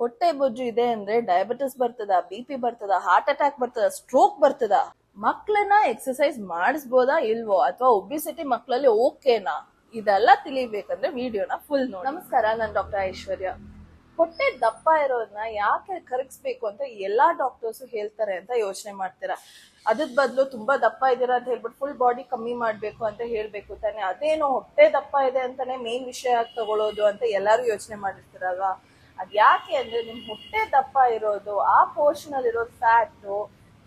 ಹೊಟ್ಟೆ ಬೊಜ್ಜು ಇದೆ ಅಂದ್ರೆ ಡಯಾಬಿಟಿಸ್ ಬರ್ತದ ಬಿ ಪಿ ಬರ್ತದ ಹಾರ್ಟ್ ಅಟ್ಯಾಕ್ ಬರ್ತದ ಸ್ಟ್ರೋಕ್ ಬರ್ತದ ಮಕ್ಕಳನ್ನ ಎಕ್ಸಸೈಸ್ ಮಾಡಿಸ್ಬೋದಾ ಇಲ್ವೋ ಅಥವಾ ಒಬಿಸಿಟಿ ಮಕ್ಕಳಲ್ಲಿ ಓಕೆನಾ? ಇದೆಲ್ಲ ತಿಳಿಬೇಕಂದ್ರೆ ವಿಡಿಯೋನ ಫುಲ್ ನೋಡಿ. ನಮಸ್ಕಾರ, ನಾನು ಡಾಕ್ಟರ್ ಐಶ್ವರ್ಯ. ಹೊಟ್ಟೆ ದಪ್ಪ ಇರೋದನ್ನ ಯಾಕೆ ಕರಗಿಸ್ಬೇಕು ಅಂತ ಎಲ್ಲಾ ಡಾಕ್ಟರ್ಸ್ ಹೇಳ್ತಾರೆ ಅಂತ ಯೋಚನೆ ಮಾಡ್ತೀರಾ? ಅದ್ರ ಬದಲು ತುಂಬಾ ದಪ್ಪ ಇದ್ದೀರಾ ಅಂತ ಹೇಳ್ಬಿಟ್ಟು ಫುಲ್ ಬಾಡಿ ಕಮ್ಮಿ ಮಾಡ್ಬೇಕು ಅಂತ ಹೇಳ್ಬೇಕು ತಾನೆ. ಅದೇನೋ ಹೊಟ್ಟೆ ದಪ್ಪ ಇದೆ ಅಂತಾನೆ ಮೇನ್ ವಿಷಯ ತಗೊಳ್ಳೋದು ಅಂತ ಎಲ್ಲರೂ ಯೋಚನೆ ಮಾಡಿರ್ತೀರಲ್ವಾ? ಅದ್ ಯಾಕೆ ಅಂದ್ರೆ ನಿಮ್ ಹೊಟ್ಟೆ ದಪ್ಪ ಇರೋದು, ಆ ಪೋರ್ಷನ್ ಅಲ್ಲಿ ಇರೋ ಫ್ಯಾಟು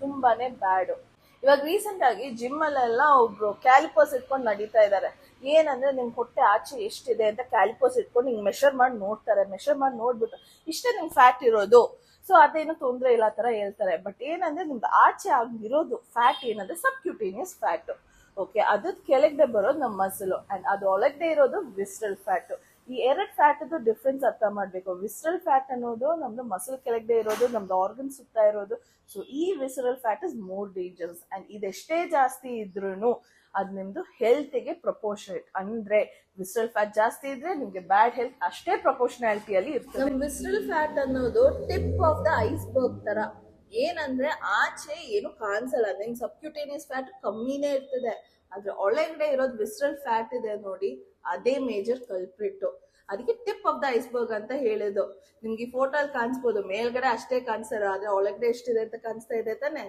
ತುಂಬಾನೇ ಬ್ಯಾಡು ಇವಾಗ ರೀಸೆಂಟ್ ಆಗಿ ಜಿಮ್ ಅಲ್ಲೆಲ್ಲ ಒಬ್ರು ಕ್ಯಾಲಿಪರ್ಸ್ ಇಟ್ಕೊಂಡು ನಡೀತಾ ಇದ್ದಾರೆ ಏನಂದ್ರೆ ನಿಮ್ ಹೊಟ್ಟೆ ಆಚೆ ಎಷ್ಟಿದೆ ಅಂತ ಕ್ಯಾಲಿಪರ್ಸ್ ಇಟ್ಕೊಂಡು ಹಿಂಗ್ ಮೆಷರ್ ಮಾಡಿ ನೋಡ್ತಾರೆ ಮೆಷರ್ ಮಾಡಿ ನೋಡ್ಬಿಟ್ಟು ಇಷ್ಟೇ ನಿಮ್ ಫ್ಯಾಟ್ ಇರೋದು. ಸೊ ಅದೇನು ತೊಂದರೆ ಇಲ್ಲ ತರ ಹೇಳ್ತಾರೆ. ಬಟ್ ಏನಂದ್ರೆ ನಿಮ್ದು ಆಚೆ ಆಗಿರೋದು ಫ್ಯಾಟ್ ಏನಂದ್ರೆ ಸಬ್ಕ್ಯೂಟೇನಿಯಸ್ ಫ್ಯಾಟ್ ಓಕೆ ಅದ್ ಕೆಳಗಡೆ ಬರೋದು ನಮ್ಮ ಮಸಲು ಅಂಡ್ ಅದು ಒಳಗಡೆ ಇರೋದು ವಿಸ್ಟಲ್ ಫ್ಯಾಟ್ ಈ ಅದು ಫ್ಯಾಟ್ ಡಿಫ್ರೆನ್ಸ್ ಅರ್ಥ ಮಾಡಬೇಕು. ವಿಸ್ರಲ್ ಫ್ಯಾಟ್ ಅನ್ನೋದು ನಮ್ದು ಮಸಲ್ ಕೆಳಗಡೆ ಇರೋದು, ನಮ್ದು ಆರ್ಗನ್ ಸುತ್ತ ಇರೋದು. ಸೊ ಈ visceral fat is more dangerous and ಇದೆಷ್ಟೇ ಜಾಸ್ತಿ ಇದ್ರೂ ಅದ್ ನಿಮ್ದು ಹೆಲ್ತ್ಗೆ ಪ್ರಪೋರ್ಷನೇಟ್ ಅಂದ್ರೆ ವಿಸ್ರಲ್ ಫ್ಯಾಟ್ ಜಾಸ್ತಿ ಇದ್ರೆ ನಿಮ್ಗೆ ಬ್ಯಾಡ್ ಹೆಲ್ತ್ ಅಷ್ಟೇ ಪ್ರಪೋರ್ಷನಾಲಿಟಿಯಲ್ಲಿ ಇರ್ತದೆ. ವಿಸ್ರಲ್ ಫ್ಯಾಟ್ ಅನ್ನೋದು ಟಿಪ್ ಆಫ್ ದ ಐಸ್ಬರ್ಗ್ ತರ. ಏನಂದ್ರೆ ಆಚೆ ಏನು ಕಾಣಿಸಲ್ಲ. ನಿಮ್ ಸಬ್ಕ್ಯೂಟೇನಿಯಸ್ ಫ್ಯಾಟ್ ಕಮ್ಮಿನೇ ಇರ್ತದೆ. ಆದ್ರೆ ಒಳಗಡೆ ಇರೋದು ವಿಸ್ರಲ್ ಫ್ಯಾಟ್ ಇದೆ ನೋಡಿ, ಅದೇ ಮೇಜರ್ ಕಲ್ಪ್ರಿಟ್ ಅದಕ್ಕೆ ಟಿಪ್ ಆಫ್ ದ ಐಸ್ಬರ್ಗ್ ಅಂತ ಹೇಳೋದು. ನಿಮ್ಗೆ ಫೋಟೋ ಅಲ್ಲಿ ಕಾಣಿಸ್ಬೋದು. ಮೇಲ್ಗಡೆ ಅಷ್ಟೇ ಕಾಣಿಸ್ತಾರೆ, ಆದ್ರೆ ಒಳಗಡೆ ಎಷ್ಟಿದೆ ಅಂತ ಕಾಣಿಸ್ತಾ ಇದೆ ತಾನೆ?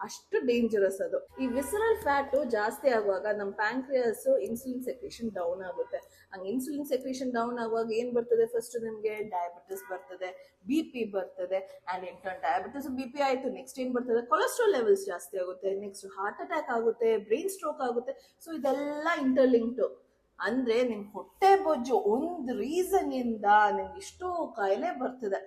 ಅಷ್ಟು ಡೇಂಜರಸ್ ಅದು. ಈ ವಿಸರಲ್ ಫ್ಯಾಟು ಜಾಸ್ತಿ ಆಗುವಾಗ ನಮ್ಮ ಪ್ಯಾಂಕ್ರಿಯಸ್ ಇನ್ಸುಲಿನ್ ಸೆಕ್ರೇಷನ್ ಡೌನ್ ಆಗುತ್ತೆ. ಹಂಗೆ ಇನ್ಸುಲಿನ್ ಸೆಕ್ರೇಷನ್ ಡೌನ್ ಆಗುವಾಗ ಏನ್ ಬರ್ತದೆ? ಫಸ್ಟ್ ನಿಮ್ಗೆ ಡಯಾಬಿಟಿಸ್ ಬರ್ತದೆ ಬಿ ಪಿ ಬರ್ತದೆ and in turn diabetes B P ಆಯಿತು. ನೆಕ್ಸ್ಟ್ ಏನ್ ಬರ್ತದೆ? ಕೊಲೆಸ್ಟ್ರಾಲ್ ಲೆವೆಲ್ಸ್ ಜಾಸ್ತಿ ಆಗುತ್ತೆ. ನೆಕ್ಸ್ಟ್ ಹಾರ್ಟ್ ಅಟ್ಯಾಕ್ ಆಗುತ್ತೆ ಬ್ರೈನ್ ಸ್ಟ್ರೋಕ್ ಆಗುತ್ತೆ. ಸೊ ಇದೆಲ್ಲ ಇಂಟರ್ಲಿಂಕ್ಟು ಅಂದ್ರೆ ನಿಮ್ ಹೊಟ್ಟೆ ಬೊಜ್ಜು ಒಂದು ರೀಸನ್ ಇಂದ ನಿಮ್ಗೆ ಇಷ್ಟು ಕಾಯಿಲೆ ಬರ್ತದೆ.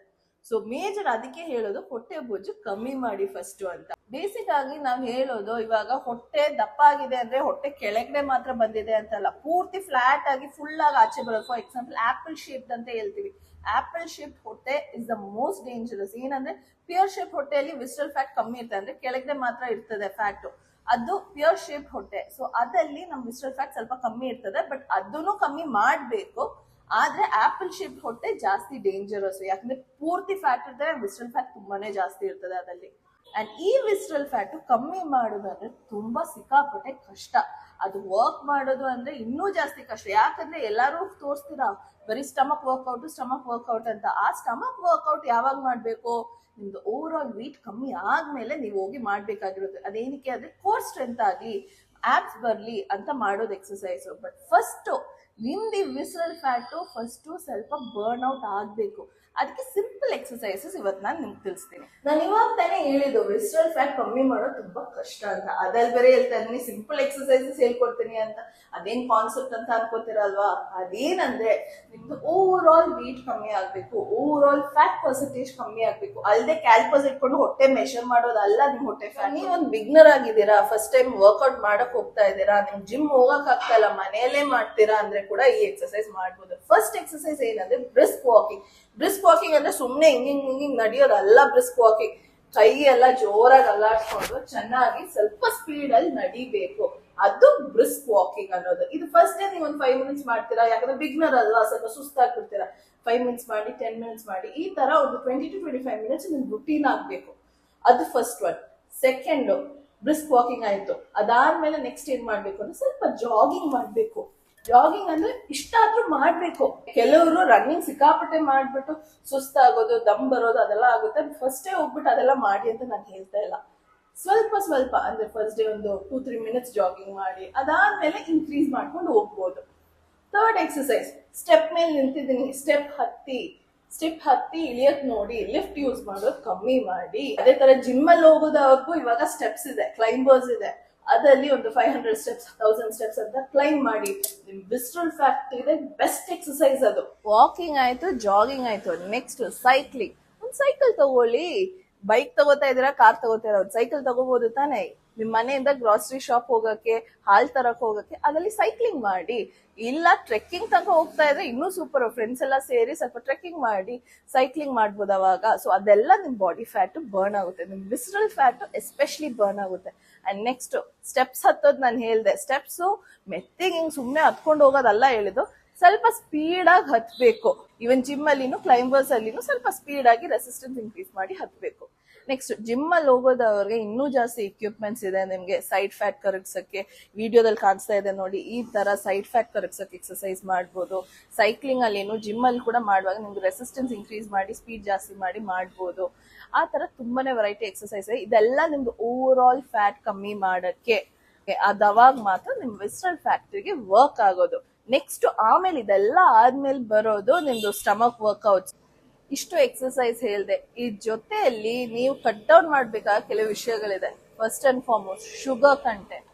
ಸೊ ಮೇಜರ್ ಅದಕ್ಕೆ ಹೇಳೋದು ಹೊಟ್ಟೆ ಬೊಜ್ಜು ಕಮ್ಮಿ ಮಾಡಿ ಫಸ್ಟ್ ಅಂತ. ಬೇಸಿಕ್ ಆಗಿ ನಾವು ಹೇಳೋದು ಇವಾಗ ಹೊಟ್ಟೆ ದಪ್ಪ ಆಗಿದೆ ಅಂದ್ರೆ ಹೊಟ್ಟೆ ಕೆಳಗಡೆ ಮಾತ್ರ ಬಂದಿದೆ ಅಂತಲ್ಲ. ಪೂರ್ತಿ ಫ್ಲಾಟ್ ಆಗಿ ಫುಲ್ ಆಗಿ ಆಚೆ ಬರೋದು. ಫಾರ್ ಎಕ್ಸಾಂಪಲ್ ಆಪಲ್ ಶೇಪ್ ಅಂತ ಹೇಳ್ತೀವಿ. ಆಪಲ್ ಶೇಪ್ ಹೊಟ್ಟೆ ಇಸ್ ದ ಮೋಸ್ಟ್ ಡೇಂಜರಸ್ ಏನಂದ್ರೆ ಪಿಯರ್ ಶೇಪ್ ಹೊಟ್ಟೆಯಲ್ಲಿ ವಿಸ್ಟಲ್ ಫ್ಯಾಟ್ ಕಮ್ಮಿ ಇರ್ತದೆ ಅಂದ್ರೆ ಕೆಳಗಡೆ ಮಾತ್ರ ಇರ್ತದೆ ಫ್ಯಾಟ್ ಅದು ಪ್ಯೂರ್ ಶೇಪ್ ಹೊಟ್ಟೆ. ಸೊ ಅದಲ್ಲಿ ನಮ್ ವಿಸ್ಟಲ್ ಫ್ಯಾಟ್ ಸ್ವಲ್ಪ ಕಮ್ಮಿ ಇರ್ತದೆ ಬಟ್ ಅದನ್ನು ಕಮ್ಮಿ ಮಾಡಬೇಕು. ಆದ್ರೆ ಆಪಲ್ ಶೇಪ್ ಹೊಟ್ಟೆ ಜಾಸ್ತಿ ಡೇಂಜರಸ್ ಯಾಕಂದ್ರೆ ಪೂರ್ತಿ ಫ್ಯಾಟ್ ಇರ್ತದೆ ವಿಸ್ಟಲ್ ಫ್ಯಾಟ್ ತುಂಬಾನೇ ಜಾಸ್ತಿ ಇರ್ತದೆ ಅದಲ್ಲಿ ಅಂಡ್ ಈ ವಿಸ್ಟ್ರಲ್ ಫ್ಯಾಟ್ ಕಮ್ಮಿ ಮಾಡೋದಂದ್ರೆ ತುಂಬಾ ಸಿಕ್ಕಾಪಟ್ಟೆ ಕಷ್ಟ. ಅದು ವರ್ಕ್ ಮಾಡೋದು ಅಂದ್ರೆ ಇನ್ನೂ ಜಾಸ್ತಿ ಕಷ್ಟ. ಯಾಕಂದ್ರೆ ಎಲ್ಲರೂ ತೋರಿಸ್ತೀರಾ, ಬರೀ ಸ್ಟಮಕ್ ವರ್ಕೌಟ್ ಸ್ಟಮಕ್ ವರ್ಕೌಟ್ ಅಂತ. ಆ ಸ್ಟಮಕ್ ವರ್ಕೌಟ್ ಯಾವಾಗ ಮಾಡಬೇಕು? ನಿಮ್ದು ಓವರ್ ಆಲ್ ವೀಟ್ ಕಮ್ಮಿ ಆದ್ಮೇಲೆ ನೀವು ಹೋಗಿ ಮಾಡ್ಬೇಕಾಗಿರೋದು ಅದೇನಕ್ಕೆ ಅಂದ್ರೆ ಕೋರ್ ಸ್ಟ್ರೆಂತ್ ಆಗಲಿ ಆಪ್ಸ್ ಬರ್ಲಿ ಅಂತ ಮಾಡೋದು ಎಕ್ಸಸೈಸ್ ಬಟ್ ಫಸ್ಟು ನಿಮ್ದು ವಿಸ್ರಲ್ ಫ್ಯಾಟು ಫಸ್ಟು ಸ್ವಲ್ಪ ಬರ್ನ್ ಔಟ್ ಆಗಬೇಕು. ಅದಕ್ಕೆ ಸಿಂಪಲ್ ಎಕ್ಸಸೈಸಸ್ ಇವತ್ತು ನಾನು ನಿಮ್ಗೆ ತಿಳಿಸ್ತೀನಿ. ನಾನು ಇವಾಗ ತಾನೇ ಹೇಳಿದ್ದು ವಿಸ್ಟ್ರಲ್ ಫ್ಯಾಟ್ ಕಮ್ಮಿ ಮಾಡೋದು ತುಂಬಾ ಕಷ್ಟ ಅಂತ. ಅದಲ್ಲಿ ಬೇರೆ ಹೇಳ್ತಾ ಇದ್ದೀನಿ ಸಿಂಪಲ್ ಎಕ್ಸಸೈಸಸ್ ಹೇಳ್ಕೊಡ್ತೀನಿ ಅಂತ. ಅದೇನ್ ಕಾನ್ಸೆಪ್ಟ್ ಅಂತ ಅನ್ಕೋತಿರಲ್ವಾ? ಅದೇನಂದ್ರೆ ನಿಮ್ದು ಓವರ್ ಆಲ್ ವೀಟ್ ಕಮ್ಮಿ ಆಗ್ಬೇಕು ಓವರ್ ಆಲ್ ಫ್ಯಾಟ್ ಪರ್ಸೆಂಟೇಜ್ ಕಮ್ಮಿ ಆಗ್ಬೇಕು. ಅಲ್ಲದೆ ಕ್ಯಾಲ್ಪಸ್ ಇಟ್ಕೊಂಡು ಹೊಟ್ಟೆ ಮೆಷರ್ ಮಾಡೋದಲ್ಲ ನಿಮ್ ಹೊಟ್ಟೆ ಫ್ಯಾಟ್ ನೀವು ಒಂದು ಬಿಗ್ನರ್ ಆಗಿದ್ದೀರಾ? ಫಸ್ಟ್ ಟೈಮ್ ವರ್ಕೌಟ್ ಮಾಡಕ್ ಹೋಗ್ತಾ ಇದ್ದೀರಾ? ನಿಮ್ ಜಿಮ್ ಹೋಗಕ್ ಆಗ್ತಾ ಇಲ್ಲ ಮನೆಯಲ್ಲೇ ಮಾಡ್ತೀರಾ ಅಂದ್ರೆ ಕೂಡ ಈ ಎಕ್ಸಸೈಸ್ ಮಾಡ್ಬೋದು. ಫಸ್ಟ್ ಎಕ್ಸಸೈಸ್ ಏನಂದ್ರೆ ಬ್ರಿಸ್ಕ್ ವಾಕಿಂಗ್ ಬ್ರಿಸ್ಕ್ ವಾಕಿಂಗ್ ಅಂದ್ರೆ ಸುಮ್ನೆ ಹಿಂಗ್ ಹಿಂಗ್ ಹಿಂಗ್ ನಡೆಯೋದಲ್ಲ ಬ್ರಿಸ್ಕ್ ವಾಕಿಂಗ್ ಕೈ ಎಲ್ಲ ಜೋರಾಗಿ ಅಲ್ಲಾಡ್ಸ್ಕೊಂಡು ಚೆನ್ನಾಗಿ ಸ್ವಲ್ಪ ಸ್ಪೀಡ್ ಅಲ್ಲಿ ನಡಿಬೇಕು. ಅದು ಬ್ರಿಸ್ಕ್ ವಾಕಿಂಗ್ ಅನ್ನೋದು. ಇದು ಫಸ್ಟ್ ಡೇ ನೀವು ಒಂದು ಫೈವ್ ಮಿನಿಟ್ಸ್ ಮಾಡ್ತೀರಾ? ಯಾಕಂದ್ರೆ ಬಿಗ್ನರ್ ಅಲ್ವಾ, ಸ್ವಲ್ಪ ಸುಸ್ತಾಗ್ಬಿಡ್ತೀರಾ. ಫೈವ್ ಮಿನಿಟ್ಸ್ ಮಾಡಿ ಟೆನ್ ಮಿನಿಟ್ಸ್ ಮಾಡಿ, ಈ ತರ ಒಂದು twenty to twenty five minutes ನಿಮ್ಗೆ ರುಟೀನ್ ಆಗ್ಬೇಕು. ಅದು first one second brisk walking ಆಯ್ತು. ಅದಾದ್ಮೇಲೆ ನೆಕ್ಸ್ಟ್ ಏನ್ ಮಾಡ್ಬೇಕು ಅಂದ್ರೆ ಸ್ವಲ್ಪ ಜಾಗಿಂಗ್ ಮಾಡ್ಬೇಕು. ಜಾಗಿಂಗ್ ಅಂದ್ರೆ ಇಷ್ಟಾದ್ರೂ ಮಾಡ್ಬೇಕು. ಕೆಲವರು ರನ್ನಿಂಗ್ ಸಿಕ್ಕಾಪಟ್ಟೆ ಮಾಡ್ಬಿಟ್ಟು ಸುಸ್ತಾಗೋದು ದಮ್ ಬರೋದು ಅದೆಲ್ಲ ಆಗುತ್ತೆ. ಫಸ್ಟೇ ಹೋಗ್ಬಿಟ್ಟು ಅದೆಲ್ಲ ಮಾಡಿ ಅಂತ ನಾನು ಹೇಳ್ತಾ ಇಲ್ಲ. ಸ್ವಲ್ಪ ಸ್ವಲ್ಪ ಅಂದ್ರೆ ಫಸ್ಟ್ ಡೇ ಒಂದು ಟೂ ತ್ರೀ ಮಿನಿಟ್ಸ್ ಜಾಗಿಂಗ್ ಮಾಡಿ, ಅದಾದ್ಮೇಲೆ ಇನ್ಕ್ರೀಸ್ ಮಾಡ್ಕೊಂಡು ಹೋಗ್ಬೋದು. ಥರ್ಡ್ ಎಕ್ಸಸೈಸ್ ಸ್ಟೆಪ್ ಮೇಲೆ ನಿಂತಿದ್ದೀನಿ. ಸ್ಟೆಪ್ ಹತ್ತಿ. ಸ್ಟೆಪ್ ಹತ್ತಿ ಇಳಿಯಕ್ ನೋಡಿ ಲಿಫ್ಟ್ ಯೂಸ್ ಮಾಡೋದು ಕಮ್ಮಿ ಮಾಡಿ. ಅದೇ ತರ ಜಿಮ್ ಅಲ್ಲಿ ಹೋಗೋದವರೆಗೂ ಇವಾಗ ಸ್ಟೆಪ್ಸ್ ಇದೆ ಕ್ಲೈಂಬರ್ಸ್ ಇದೆ. ಅದಲ್ಲಿ ಒಂದು five hundred steps thousand steps ಅಂತ ಕ್ಲೈಮ್ ಮಾಡಿ. ನಿಮ್ ವಿಸ್ಟ್ರಲ್ ಫ್ಯಾಕ್ಟ್ ಇದೆ ಬೆಸ್ಟ್ ಎಕ್ಸಸೈಸ್ ಅದು. ವಾಕಿಂಗ್ ಆಯ್ತು ಜಾಗಿಂಗ್ ಆಯ್ತು. ನೆಕ್ಸ್ಟ್ ಸೈಕ್ಲಿಂಗ್ ಒಂದು ಸೈಕಲ್ ತಗೊಳ್ಳಿ. ಬೈಕ್ ತಗೋತಾ ಇದೀರಾ ಕಾರ್ ತಗೋತಾ ಇರೋ ಸೈಕಲ್ ತಗೋಬಹುದು ತಾನೇ. ನಿಮ್ ಮನೆಯಿಂದ ಗ್ರಾಸರಿ ಶಾಪ್ ಹೋಗಕ್ಕೆ, ಹಾಲ್ ತರಕ್ ಹೋಗಕ್ಕೆ, ಅದ್ರಲ್ಲಿ ಸೈಕ್ಲಿಂಗ್ ಮಾಡಿ. ಇಲ್ಲ ಟ್ರೆಕ್ಕಿಂಗ್ ತನಕ ಹೋಗ್ತಾ ಇದ್ರೆ ಇನ್ನೂ ಸೂಪರ್ ಫ್ರೆಂಡ್ಸ್ ಎಲ್ಲ ಸೇರಿ ಸ್ವಲ್ಪ ಟ್ರೆಕ್ಕಿಂಗ್ ಮಾಡಿ ಸೈಕ್ಲಿಂಗ್ ಮಾಡ್ಬೋದು ಅವಾಗ. ಸೊ ಅದೆಲ್ಲ ನಿಮ್ ಬಾಡಿ ಫ್ಯಾಟ್ ಬರ್ನ್ ಆಗುತ್ತೆ. ನಿಮ್ ವಿಸ್ರಲ್ ಫ್ಯಾಟ್ ಎಸ್ಪೆಷಲಿ ಬರ್ನ್ ಆಗುತ್ತೆ. ಅಂಡ್ ನೆಕ್ಸ್ಟ್ ಸ್ಟೆಪ್ಸ್ ಹತ್ತೋದು ನಾನು ಹೇಳ್ದೆ. ಸ್ಟೆಪ್ಸ್ ಮೆತ್ತಿಗೆ ಹಿಂಗೆ ಸುಮ್ಮನೆ ಹತ್ಕೊಂಡು ಹೋಗೋದಲ್ಲ ಹೇಳಿದ್ದು, ಸ್ವಲ್ಪ ಸ್ಪೀಡ್ ಆಗಿ ಹತ್ಬೇಕು. ಇವನ್ ಜಿಮ್ ಅಲ್ಲಿನೂ ಕ್ಲೈಂಬರ್ಸ್ ಅಲ್ಲಿನೂ ಸ್ವಲ್ಪ ಸ್ಪೀಡ್ ಆಗಿ ರೆಸಿಸ್ಟೆನ್ಸ್ ಇನ್ಕ್ರೀಸ್ ಮಾಡಿ ಹತ್ಬೇಕು. ನೆಕ್ಸ್ಟ್ ಜಿಮ್ ಅಲ್ಲಿ ಹೋಗೋದವ್ರಿಗೆ ಇನ್ನೂ ಜಾಸ್ತಿ ಎಕ್ವಿಪ್ಮೆಂಟ್ಸ್ ಇದೆ. ನಿಮ್ಗೆ ಸೈಡ್ ಫ್ಯಾಟ್ ಕರಗ್ಸಕ್ಕೆ ವಿಡಿಯೋದಲ್ಲಿ ಕಾಣಿಸ್ತಾ ಇದೆ ನೋಡಿ, ಈ ತರ ಸೈಡ್ ಫ್ಯಾಟ್ ಕರಗ್ಸಕ್ಕೆ ಎಕ್ಸಸೈಸ್ ಮಾಡ್ಬೋದು. ಸೈಕ್ಲಿಂಗ್ ಅಲ್ಲಿ ಏನು ಜಿಮ್ ಅಲ್ಲಿ ಕೂಡ ಮಾಡುವಾಗ ನಿಮ್ಗೆ ರೆಸಿಸ್ಟೆನ್ಸ್ ಇನ್ಕ್ರೀಸ್ ಮಾಡಿ ಸ್ಪೀಡ್ ಜಾಸ್ತಿ ಮಾಡಿ ಮಾಡ್ಬೋದು. ಆ ತರ ತುಂಬಾನೇ ವೆರೈಟಿ ಎಕ್ಸಸೈಸ್ ಇದೆ. ಇದೆಲ್ಲ ನಿಮ್ದು ಓವರ್ ಆಲ್ ಫ್ಯಾಟ್ ಕಮ್ಮಿ ಮಾಡಕ್ಕೆ. ಅದಾವಾಗ ಮಾತ್ರ ನಿಮ್ ವೆಸ್ಟ್ರಲ್ ಫ್ಯಾಕ್ಟ್ರಿಗೆ ವರ್ಕ್ ಆಗೋದು. ನೆಕ್ಸ್ಟ್ ಆಮೇಲೆ ಇದೆಲ್ಲ ಆದ್ಮೇಲೆ ಬರೋದು ನಿಮ್ದು ಸ್ಟಮಕ್ ವರ್ಕ್ಔಟ್ಸ್ ಇಷ್ಟು ಎಕ್ಸಸೈಸ್ ಹೇಳಿದೆ. ಈ ಜೊತೆಯಲ್ಲಿ ನೀವು ಕಟ್ ಡೌನ್ ಮಾಡಬೇಕಾದ ಕೆಲವು ವಿಷಯಗಳಿದೆ. First and foremost sugar content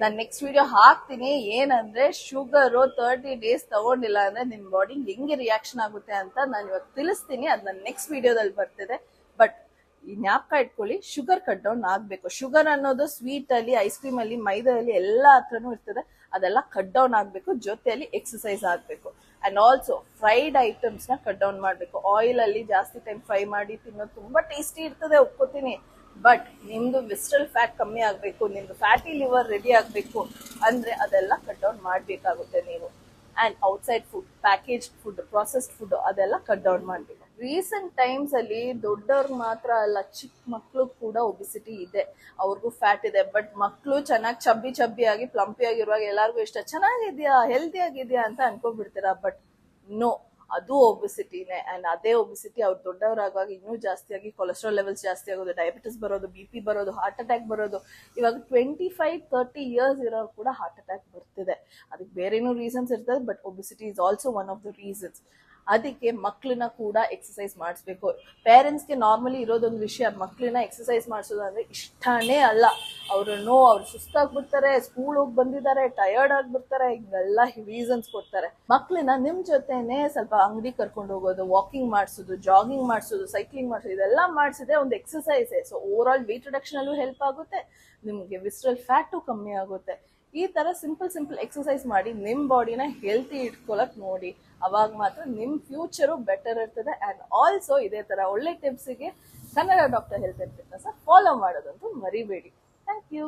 ನಾನು ನೆಕ್ಸ್ಟ್ ವಿಡಿಯೋ ಹಾಕ್ತೀನಿ. ಏನಂದ್ರೆ ಶುಗರು ತರ್ಟಿ ಡೇಸ್ ತಗೊಂಡಿಲ್ಲ ಅಂದ್ರೆ ನಿಮ್ ಬಾಡಿ ಹೆಂಗೆ ರಿಯಾಕ್ಷನ್ ಆಗುತ್ತೆ ಅಂತ ನಾನು ಇವಾಗ ತಿಳಿಸ್ತೀನಿ. ಅದು ನನ್ನ ನೆಕ್ಸ್ಟ್ ವಿಡಿಯೋದಲ್ಲಿ ಬರ್ತಿದೆ. ಬಟ್ ಈ ಜ್ಞಾಪಕ ಇಟ್ಕೊಳ್ಳಿ ಶುಗರ್ ಕಟ್ ಡೌನ್ ಆಗ್ಬೇಕು. ಶುಗರ್ ಅನ್ನೋದು ಸ್ವೀಟ್ ಅಲ್ಲಿ ಐಸ್ ಕ್ರೀಮ್ ಅಲ್ಲಿ ಮೈದಲ್ಲಿ ಎಲ್ಲ ಹತ್ರನೂ ಇರ್ತದೆ. ಅದೆಲ್ಲ ಕಟ್ ಡೌನ್ ಆಗಬೇಕು, ಜೊತೆಯಲ್ಲಿ ಎಕ್ಸರ್ಸೈಸ್ ಆಗಬೇಕು. ಅಂಡ್ ಆಲ್ಸೋ ಫ್ರೈಡ್ ಐಟಮ್ಸ್ನ ಕಟ್ ಡೌನ್ ಮಾಡಬೇಕು. ಆಯಿಲ್ ಅಲ್ಲಿ ಜಾಸ್ತಿ ಟೈಮ್ ಫ್ರೈ ಮಾಡಿ ತಿನ್ನೋದು ತುಂಬಾ ಟೇಸ್ಟಿ ಇರ್ತದೆ, ಒಪ್ಕೋತೀನಿ. ಬಟ್ ನಿಮ್ದು ವಿಸ್ಟಲ್ ಫ್ಯಾಟ್ ಕಮ್ಮಿ ಆಗಬೇಕು, ನಿಮ್ದು ಫ್ಯಾಟಿ ಲಿವರ್ ರೆಡಿ ಆಗಬೇಕು ಅಂದ್ರೆ ಅದೆಲ್ಲ ಕಟ್ ಡೌನ್ ಮಾಡಬೇಕಾಗುತ್ತೆ ನೀವು. And outside food package food processed food ಅದೆಲ್ಲ ಕಟ್ ಡೌನ್ ಮಾಡ್ಬೇಕು. ರೀಸೆಂಟ್ ಟೈಮ್ಸ್ ಅಲ್ಲಿ ದೊಡ್ಡವ್ರಿಗೆ ಮಾತ್ರ ಅಲ್ಲ ಚಿಕ್ಕ ಮಕ್ಕಳು ಕೂಡ ಒಬಿಸಿಟಿ ಇದೆ. ಅವ್ರಿಗೂ ಫ್ಯಾಟ್ ಇದೆ ಬಟ್ ಮಕ್ಕಳು ಚೆನ್ನಾಗಿ ಚಬ್ಬಿ ಚಬ್ಬಿ ಆಗಿ ಪ್ಲಂಪಿ ಆಗಿರುವಾಗ ಎಲ್ಲರಿಗೂ ಇಷ್ಟ. ಚೆನ್ನಾಗಿದ್ಯಾ? ಹೆಲ್ದಿ ಆಗಿದ್ಯಾ ಅಂತ ಅನ್ಕೊಂಡ್ಬಿಡ್ತೀರಾ? ಬಟ್ ನೋ ಅದು ಒಬಿಸಿಟಿನೇ ಅಂಡ್ ಅದೇ ಒಬಿಸಿಟಿ ಅವ್ರು ದೊಡ್ಡವರಾಗುವಾಗ ಇನ್ನೂ ಜಾಸ್ತಿಯಾಗಿ ಕೊಲೆಸ್ಟ್ರಾಲ್ ಲೆವೆಲ್ಸ್ ಜಾಸ್ತಿ ಆಗೋದು ಡಯಾಬಿಟಿಸ್ ಬರೋದು ಬಿ ಪಿ ಬರೋದು ಹಾರ್ಟ್ ಅಟ್ಯಾಕ್ ಬರೋದು. ಇವಾಗ ಟ್ವೆಂಟಿ ಫೈವ್ ತರ್ಟಿ ಇಯರ್ಸ್ ಇರೋರು ಕೂಡ ಹಾರ್ಟ್ ಅಟ್ಯಾಕ್ ಬರ್ತಿದೆ. ಅದಕ್ಕೆ ಬೇರೆನೂ ರೀಸನ್ಸ್ ಇರ್ತದೆ but obesity is also one of the reasons ಅದಕ್ಕೆ ಮಕ್ಕಳನ್ನ ಕೂಡ ಎಕ್ಸಸೈಸ್ ಮಾಡಿಸ್ಬೇಕು. ಪೇರೆಂಟ್ಸ್ಗೆ ನಾರ್ಮಲಿ ಇರೋದೊಂದು ವಿಷಯ ಮಕ್ಕಳನ್ನ ಎಕ್ಸಸೈಸ್ ಮಾಡಿಸೋದು ಅಂದ್ರೆ ಇಷ್ಟನೇ ಅಲ್ಲ. ಅವರು ನೋ, ಅವ್ರು ಸುಸ್ತಾಗ್ಬಿಡ್ತಾರೆ ಸ್ಕೂಲ್ ಹೋಗಿ ಬಂದಿದ್ದಾರೆ ಟಯರ್ಡ್ ಆಗ್ಬಿಡ್ತಾರೆ, ಹಿಂಗೆಲ್ಲ ರೀಸನ್ಸ್ ಕೊಡ್ತಾರೆ. ಮಕ್ಕಳನ್ನ ನಿಮ್ಮ ಜೊತೆನೇ ಸ್ವಲ್ಪ ಅಂಗಡಿ ಕರ್ಕೊಂಡು ಹೋಗೋದು ವಾಕಿಂಗ್ ಮಾಡಿಸೋದು ಜಾಗಿಂಗ್ ಮಾಡಿಸೋದು ಸೈಕ್ಲಿಂಗ್ ಮಾಡಿಸೋದು, ಇದೆಲ್ಲ ಮಾಡಿಸಿದ್ರೆ ಒಂದು ಎಕ್ಸಸೈಸೇ ಸೊ ಓವರ್ ಆಲ್ ವೆಯ್ಟ್ ರಿಡಕ್ಷನಲ್ಲೂ ಹೆಲ್ಪ್ ಆಗುತ್ತೆ. ನಿಮಗೆ ವಿಸ್ಟ್ರಲ್ ಫ್ಯಾಟು ಕಮ್ಮಿ ಆಗುತ್ತೆ. ಈ ಥರ ಸಿಂಪಲ್ ಸಿಂಪಲ್ ಎಕ್ಸಸೈಸ್ ಮಾಡಿ ನಿಮ್ಮ ಬಾಡಿನ ಹೆಲ್ತಿ ಇಟ್ಕೊಳಕ್ ನೋಡಿ. ಅವಾಗ ಮಾತ್ರ ನಿಮ್ಮ ಫ್ಯೂಚರು ಬೆಟರ್ ಇರ್ತದೆ. ಆ್ಯಂಡ್ ಆಲ್ಸೋ ಇದೇ ಥರ ಒಳ್ಳೆ ಟಿಪ್ಸಿಗೆ Kannada doctor health and fitness follow ಮಾಡೋದಂತೂ ಮರಿಬೇಡಿ. Thank you